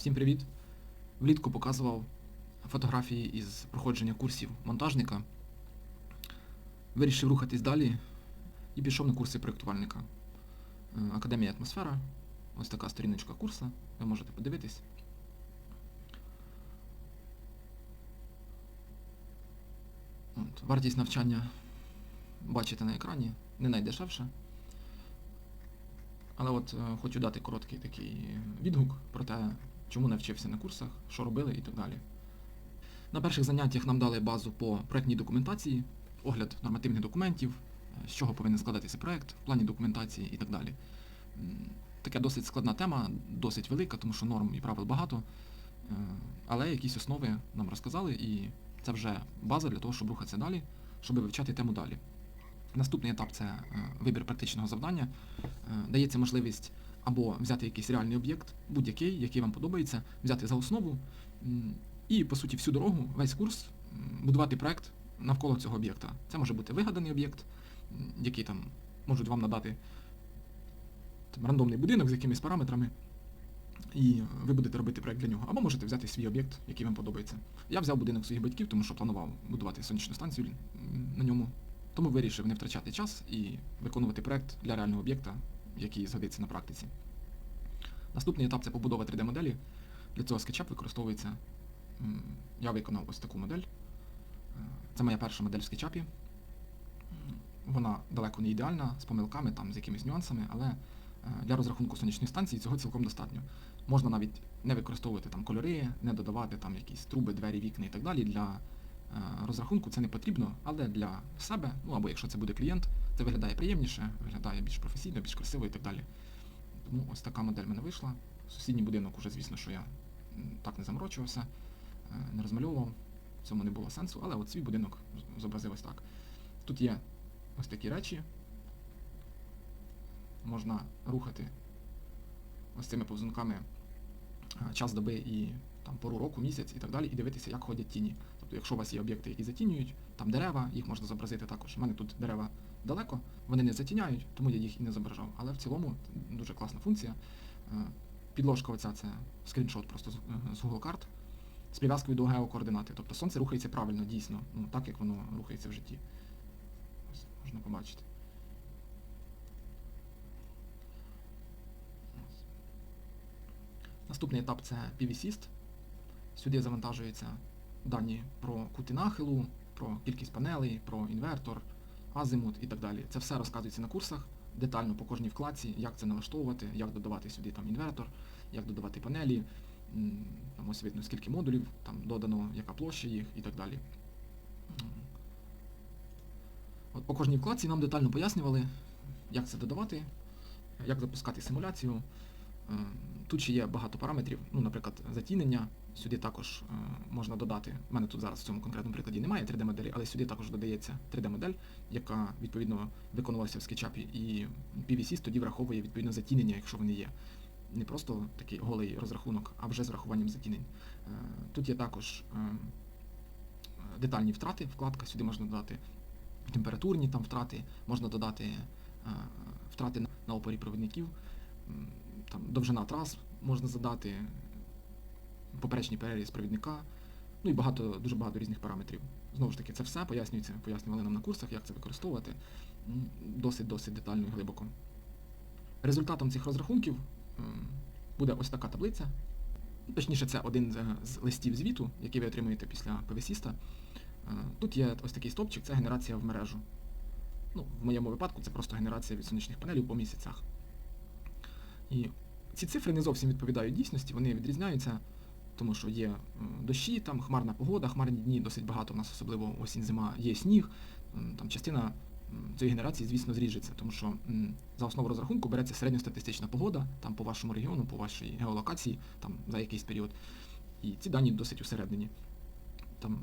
Всім привіт! Влітку показував фотографії із проходження курсів монтажника. Вирішив рухатись далі і пішов на курси проєктувальника. Е, Академія атмосфера. Ось така сторіночка курсу. Ви можете подивитись. От, вартість навчання бачите на екрані, не найдешевше. Але от е, хочу дати короткий такий відгук про те, чому не вчився на курсах, що робили і так далі. На перших заняттях нам дали базу по проєктній документації, огляд нормативних документів, е, з чого повинен складатися проєкт в плані документації і так далі. М, Таке досить складна тема, досить велика, тому що норм і правил багато. Е, Але якісь основи нам розказали, і це вже база для того, щоб рухатися далі, щоб вивчати тему далі. Наступний етап це е, вибір практичного завдання. Дається можливість або взяти якийсь реальний об'єкт, будь-який, який вам подобається, взяти за основу і, по суті, всю дорогу, весь курс будувати проект навколо цього об'єкта. Це може бути вигаданий об'єкт, який там можуть вам надати там, рандомний будинок з якимись параметрами, і ви будете робити проект для нього. Або можете взяти свій об'єкт, який вам подобається. Я взяв будинок своїх батьків, тому що планував будувати сонячну станцію на ньому. Тому вирішив не втрачати час і виконувати проект для реального об'єкта, який згодиться на практиці. Наступний етап це побудова 3D-моделі. Для цього SketchUp використовується. Я виконав ось таку модель. Е, Це моя перша модель в SketchUp. Вона далеко не ідеальна, з помилками, там, з якимись нюансами, але е, для розрахунку сонячної станції цього цілком достатньо. Можна навіть не використовувати там кольори, не додавати там якісь труби, двері, вікна і так далі. Для розрахунку це не потрібно, але для себе, ну або якщо це буде клієнт, це виглядає приємніше, виглядає більш професійно, більш красиво і так далі. Тому ось така модель в мене вийшла. Сусідній будинок уже, звісно, що я так не заморочувався, е, не розмальовував, в цьому не було сенсу, але от свій будинок зобразив ось так. Тут є ось такі речі. Можна рухати ось цими повзунками е, час доби і там, пору року, місяць і так далі, і дивитися, як ходять тіні. Тобто, якщо у вас є об'єкти, які затінюють, там дерева, їх можна зобразити також. У мене тут дерева далеко, вони не затіняють, тому я їх і не зображав. Але в цілому дуже класна функція. Е, Підложка оця це скріншот просто з, е, Google карт з прив'язкою до геокоординати. Тобто сонце рухається правильно, дійсно, ну, так як воно рухається в житті. Ось можна побачити. Наступний етап це PVSist. Сюди завантажуються дані про кути нахилу, про кількість панелей, про інвертор, азимут і так далі. Це все розказується на курсах, детально по кожній вкладці, як це налаштовувати, як додавати сюди там інвертор, як додавати панелі, там ось видно скільки модулів там додано, яка площа їх і так далі. От по кожній вкладці нам детально пояснювали, як це додавати, як запускати симуляцію. Тут ще є багато параметрів, ну, наприклад, затінення. Сюди також е, можна додати. У мене тут зараз в цьому конкретному прикладі немає 3D-моделі, але сюди також додається 3D-модель, яка відповідно виконувалася в SketchUp, і PVSys тоді враховує відповідно затінення, якщо вони є. Не просто такий голий розрахунок, а вже з врахуванням затінень. Е, Тут є також е, детальні втрати, вкладка, сюди можна додати температурні там втрати, можна додати втрати на опорі провідників, там довжина трас можна задати, поперечний переріз провідника, ну і багато, дуже багато різних параметрів. Знову ж таки, це все пояснюється, пояснювали нам на курсах, як це використовувати, досить-досить детально і глибоко. Результатом цих розрахунків буде ось така таблиця. Точніше, це один з- листів звіту, який ви отримуєте після. Е, Тут є ось такий стопчик, це генерація в мережу. Ну, в моєму випадку це просто генерація від сонячних панелів по місяцях. І ці цифри не зовсім відповідають дійсності, вони відрізняються, тому що є дощі, там хмарна погода, хмарні дні досить багато у нас, особливо осінь-зима, є сніг. Там частина цієї генерації, звісно, зріжеться, тому що за основу розрахунку береться середньостатистична погода, там по вашому регіону, по вашій геолокації, там за якийсь період. І ці дані досить усереднені. Там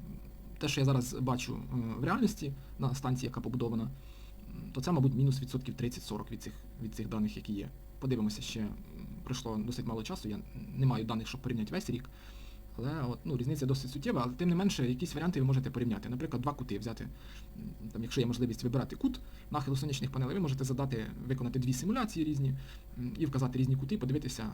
те, що я зараз бачу е, в реальності на станції, яка побудована, то це, мабуть, мінус відсотків 30-40 від цих, від цих даних, які є. Подивимося, ще пройшло досить мало часу, я не маю даних, щоб порівняти весь рік. Але от, ну, різниця досить суттєва, але тим не менше, якісь варіанти ви можете порівняти. Наприклад, два кути взяти. Там, якщо є можливість вибирати кут нахилу сонячних панелей, ви можете задати, виконати дві симуляції різні і вказати різні кути, подивитися,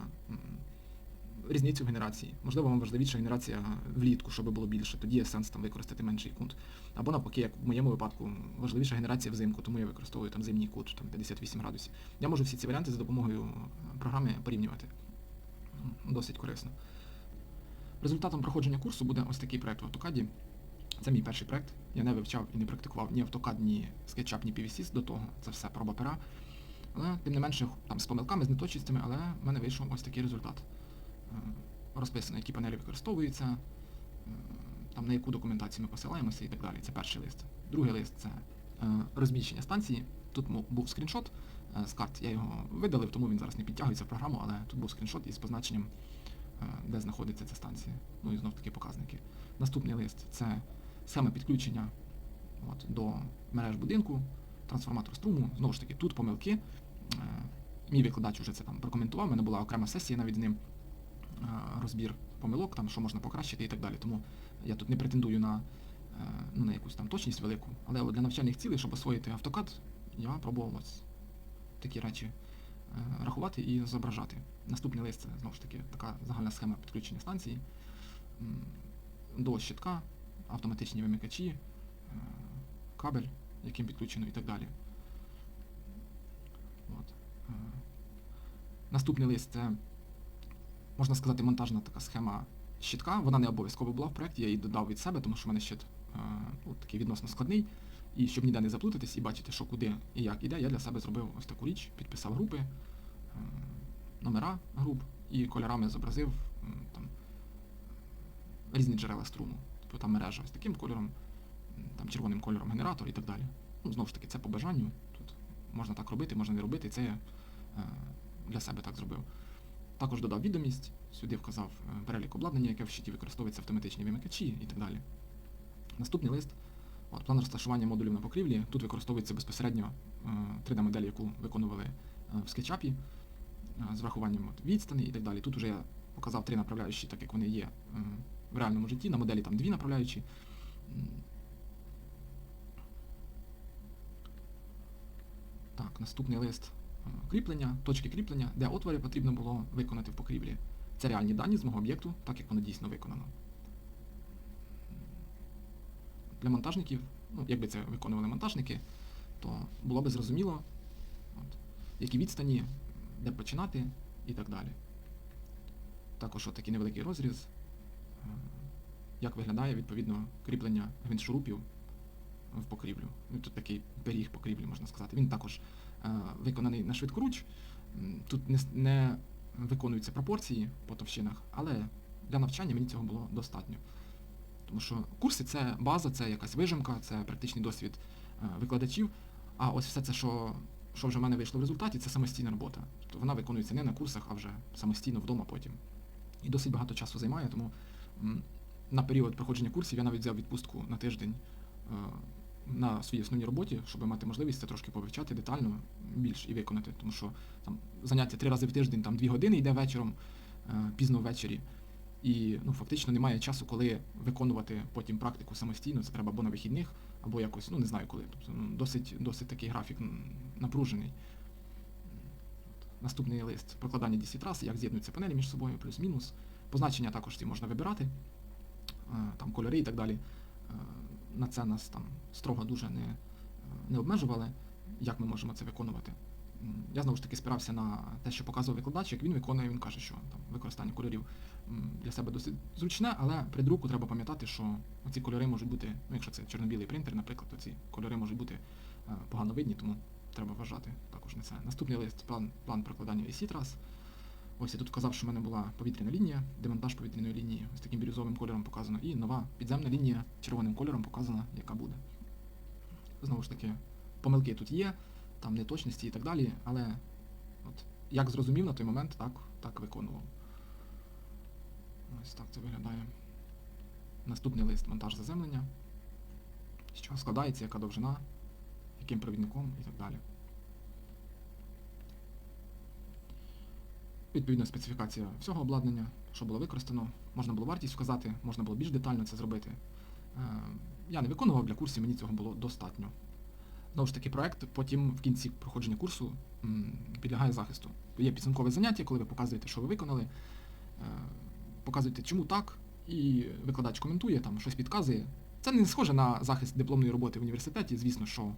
різницю в генерації. Можливо, вам важливіша генерація влітку, щоб було більше, тоді є сенс там використати менший кут. Або навпаки, як в моєму випадку, важливіша генерація взимку, тому я використовую там зимній кут, там 58 градусів. Я можу всі ці варіанти за допомогою програми порівнювати. Досить корисно. Результатом проходження курсу буде ось такий проект в AutoCAD. Це мій перший проект. Я не вивчав і не практикував ні AutoCAD, ні SketchUp, ні PVSys до того. Це все проба пера. Але тим не менше, там з помилками, з неточностями, але в мене вийшов ось такий результат. Розписано, які панелі використовуються, там на яку документацію ми посилаємося і так далі. Це перший лист. Другий лист це е, розміщення станції. Тут був скріншот е, з карт, я його видалив, тому він зараз не підтягується в програму, але тут був скріншот із позначенням, е, де знаходиться ця станція. Ну і знов таки показники. Наступний лист це схема підключення от, до мереж будинку, трансформатор струму. Знову ж таки, тут помилки. Мій викладач вже це там прокоментував, у мене була окрема сесія навіть з ним, розбір помилок, там, що можна покращити і так далі. Тому я тут не претендую на, е, ну, на якусь там точність велику, але для навчальних цілей, щоб освоїти автокад, я пробував ось такі речі е, рахувати і зображати. Наступний лист це знову ж таки така загальна схема підключення станції. До щитка, автоматичні вимикачі, е, кабель, яким підключено і так далі. От. Е, Наступний лист це, можна сказати, монтажна така схема щитка. Вона не обов'язково була в проєкті, я її додав від себе, тому що в мене щит е, ну, такий відносно складний. І щоб ніде не заплутатись і бачити, що куди і як іде, я для себе зробив ось таку річ, підписав групи, е, номера груп і кольорами зобразив там, різні джерела струму. Тобто там мережа ось таким кольором, там червоним кольором генератор і так далі. Ну, знову ж таки, це по бажанню. Тут можна так робити, можна не робити. Це я е, для себе так зробив. Також додав відомість, сюди вказав е, перелік обладнання, яке в щиті використовується автоматичні вимикачі і так далі. Наступний лист. От, план розташування модулів на покрівлі. Тут використовується безпосередньо е, 3D-модель, яку виконували е, в е, з врахуванням відстані і так далі. Тут вже я показав три направляючі, так як вони є е, в реальному житті. На моделі там дві направляючі. Так, наступний лист е, кріплення, точки кріплення, де отвори потрібно було виконати в покрівлі. Це реальні дані з мого об'єкту, так як воно дійсно виконано. Для монтажників, ну, якби це виконували монтажники, то було би зрозуміло, от, які відстані, де починати і так далі. Також такий невеликий розріз, е, як виглядає відповідно кріплення гвинтшурупів в покрівлю. Ну, Тут такий пиріг покрівлі, можна сказати. Він також е, виконаний на швидкоруч. Тут не, не виконуються пропорції по товщинах, але для навчання мені цього було достатньо. Тому що курси це база, це якась вижимка, це практичний досвід е, викладачів. А ось все це, що, що вже в мене вийшло в результаті, це самостійна робота. Тобто вона виконується не на курсах, а вже самостійно вдома потім. І досить багато часу займає, тому на період проходження курсів я навіть взяв відпустку на тиждень е, на своїй основній роботі, щоб мати можливість це трошки повивчати детально більш і виконати. Тому що там заняття три рази в тиждень, там дві години йде вечором, е, пізно ввечері. І ну, фактично немає часу, коли виконувати потім практику самостійно. Це треба або на вихідних, або якось, ну не знаю коли. Тобто ну, досить, досить такий графік напружений. Наступний лист прокладання DC траси, як з'єднуються панелі між собою, плюс-мінус. Позначення також ці можна вибирати, е, там кольори і так далі. На це нас там строго дуже не, не обмежували, як ми можемо це виконувати. Я знову ж таки спирався на те, що показував викладач, як він виконує, він каже, що там використання кольорів для себе досить зручне, але при друку треба пам'ятати, що ці кольори можуть бути, ну якщо це чорно-білий принтер, наприклад, то ці кольори можуть бути е, погано видні, тому треба вважати також на це. Наступний лист план, план прокладання AC трас. Ось я тут вказав, що в мене була повітряна лінія, демонтаж повітряної лінії ось таким бірюзовим кольором показано, і нова підземна лінія червоним кольором показана, яка буде. Знову ж таки, помилки тут є, там неточності і так далі, але от, як зрозумів на той момент, так, так виконував. Ось так це виглядає. Наступний лист монтаж заземлення. З чого складається, яка довжина, яким провідником і так далі. Відповідно, специфікація всього обладнання, що було використано. Можна було вартість вказати, можна було більш детально це зробити. Е, Я не виконував для курсів, мені цього було достатньо. Знову ж таки, проект потім в кінці проходження курсу підлягає захисту. Є підсумкове заняття, коли ви показуєте, що ви виконали. показуєте, чому так, і викладач коментує, там щось підказує. Це не схоже на захист дипломної роботи в університеті. Звісно, що е,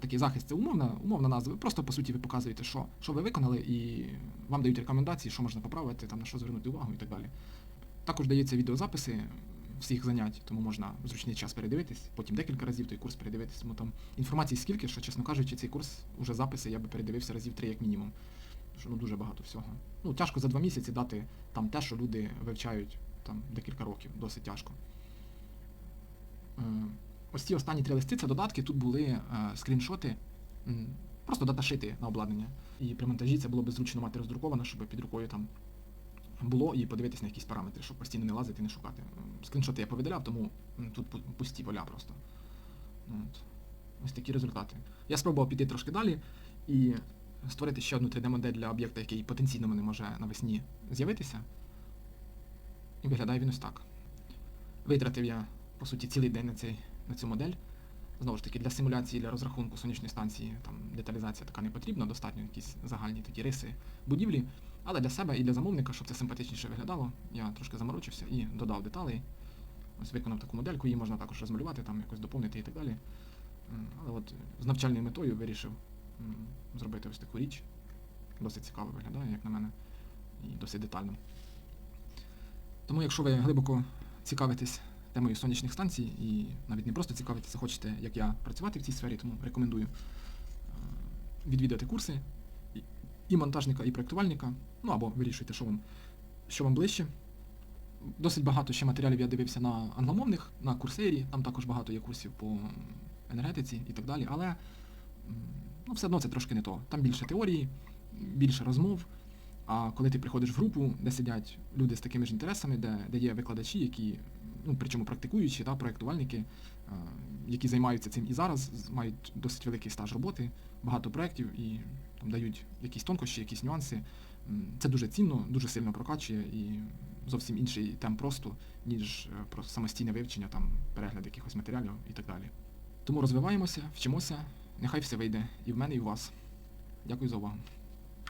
такий захист це умовна, умовна назва. Просто по суті ви показуєте, що, що ви виконали, і вам дають рекомендації, що можна поправити, там на що звернути увагу і так далі. Також дається відеозаписи всіх занять, тому можна в зручний час передивитись, потім декілька разів той курс передивитись. Тому там інформації скільки, що, чесно кажучи, цей курс уже записи я би передивився разів три як мінімум. Що ну дуже багато всього. Ну, тяжко за два місяці дати там те, що люди вивчають там декілька років, досить тяжко. Е, Ось ці останні три листи це додатки. Тут були е, скріншоти, просто даташити на обладнання. І при монтажі це було б зручно мати роздруковано, щоб під рукою там було і подивитись на якісь параметри, щоб постійно не лазити і не шукати. Скріншоти я повидаляв, тому тут пусті поля просто. От. Ось такі результати. Я спробував піти трошки далі і створити ще одну 3D-модель для об'єкта, який потенційно мене може навесні з'явитися. І виглядає він ось так. Витратив я, по суті, цілий день на, цей, на цю модель. Знову ж таки, для симуляції, для розрахунку сонячної станції там деталізація така не потрібна, достатньо якісь загальні такі риси будівлі. Але для себе і для замовника, щоб це симпатичніше виглядало, я трошки заморочився і додав деталей. Ось виконав таку модельку, її можна також розмалювати, там якось доповнити і так далі. Але от з навчальною метою вирішив зробити ось таку річ. Досить цікаво виглядає, як на мене, і досить детально. Тому, якщо ви глибоко цікавитесь темою сонячних станцій і навіть не просто цікавитеся, хочете, як я, працювати в цій сфері, тому рекомендую е, відвідати курси і- монтажника, і проєктувальника. Ну або вирішуйте, що вам, що вам ближче. Досить багато ще матеріалів я дивився на англомовних, на курсері, там також багато є курсів по енергетиці і так далі, але ну, все одно це трошки не то. Там більше теорії, більше розмов. А коли ти приходиш в групу, де сидять люди з такими ж інтересами, де, де є викладачі, які, ну причому практикуючі, та, проєктувальники, е, які займаються цим і зараз, мають досить великий стаж роботи, багато проєктів і там дають якісь тонкощі, якісь нюанси. Це дуже цінно, дуже сильно прокачує і зовсім інший темп росту, ніж е, просто самостійне вивчення, там, перегляд якихось матеріалів і так далі. Тому розвиваємося, вчимося, нехай все вийде і в мене, і в вас. Дякую за увагу.